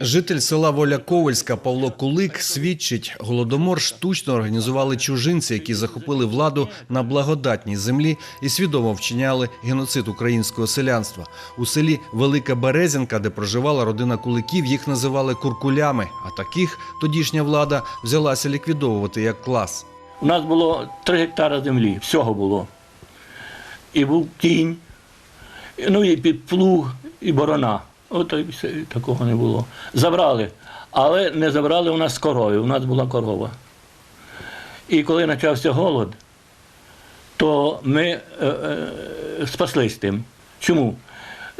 Житель села Воля Ковальська Павло Кулик свідчить, голодомор штучно організували чужинці, які захопили владу на благодатній землі і свідомо вчиняли геноцид українського селянства. У селі Велика Березінка, де проживала родина куликів, їх називали куркулями. А таких тодішня влада взялася ліквідовувати як клас. У нас було 3 гектари землі, всього було. І був кінь, ну і під плуг, і борона. От такого не було. Забрали. Але не забрали у нас корови, у нас була корова. І коли почався голод, то ми е, е, спаслись тим. Чому?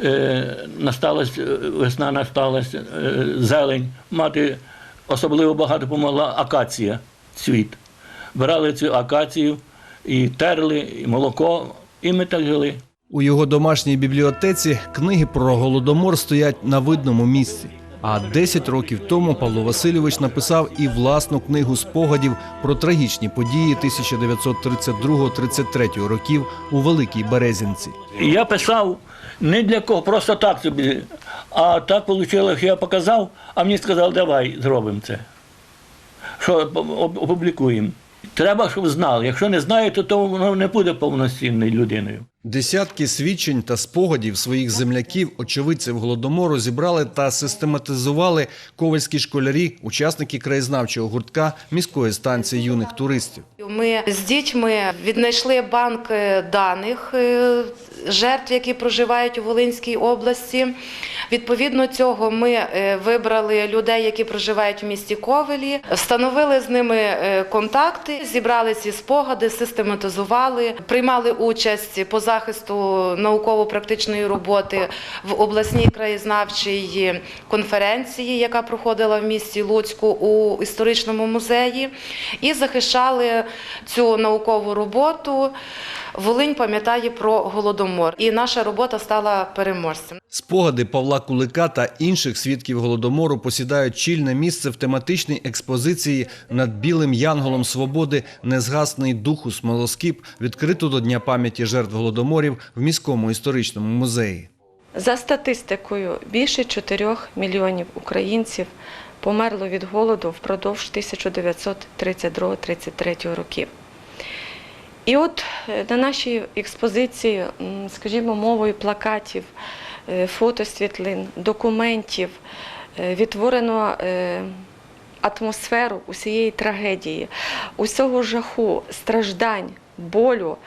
Е, насталась, е, весна насталась, е, зелень, мати особливо багато допомогла акація, цвіт. Брали цю акацію і терли, і молоко, і ми так жили. У його домашній бібліотеці книги про голодомор стоять на видному місці. А 10 років тому Павло Васильович написав і власну книгу спогадів про трагічні події 1932-33 років у Великій Березінці. Я писав не для кого, просто так собі. А так вийшло, що я показав, а мені сказали, давай зробимо це. Що опублікуємо. Треба, щоб знали. Якщо не знаєте, то воно не буде повноцінною людиною. Десятки свідчень та спогадів своїх земляків, очевидців голодомору, зібрали та систематизували ковальські школярі, учасники краєзнавчого гуртка міської станції юних туристів. Ми з дітьми віднайшли банк е, даних е, жертв, які проживають у Волинській області. Відповідно цього ми е, вибрали людей, які проживають в місті Ковелі, встановили з ними контакти, зібрали ці спогади, систематизували, приймали участь по захисту науково-практичної роботи в обласній краєзнавчій конференції, яка проходила в місті Луцьку у історичному музеї, і захищали цю наукову роботу. Волинь пам'ятає про голодомор, і наша робота стала переможцем. Спогади Павла Кулика та інших свідків голодомору посідають чільне місце в тематичній експозиції над білим янголом свободи Незгасний духу смолоскіп, відкриту до Дня пам'яті жертв голодоморів в міському історичному музеї. За статистикою, більше 4 мільйонів українців померло від голоду впродовж 1932-33 років. І от е, на нашій експозиції, скажімо, мовою плакатів, е, фотосвітлин, документів е, відтворено атмосферу усієї трагедії, усього жаху, страждань, болю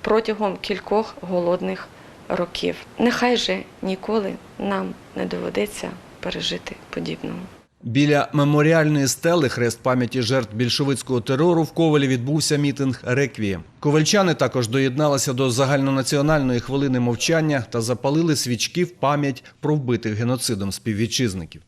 протягом кількох голодних років. Нехай же ніколи нам не доведеться пережити подібного. Біля меморіальної стели хрест пам'яті жертв більшовицького терору в Ковалі відбувся мітинг Реквієм. Ковальчани також доєдналися до загальнонаціональної хвилини мовчання та запалили свічки в пам'ять про вбитих геноцидом співвітчизників.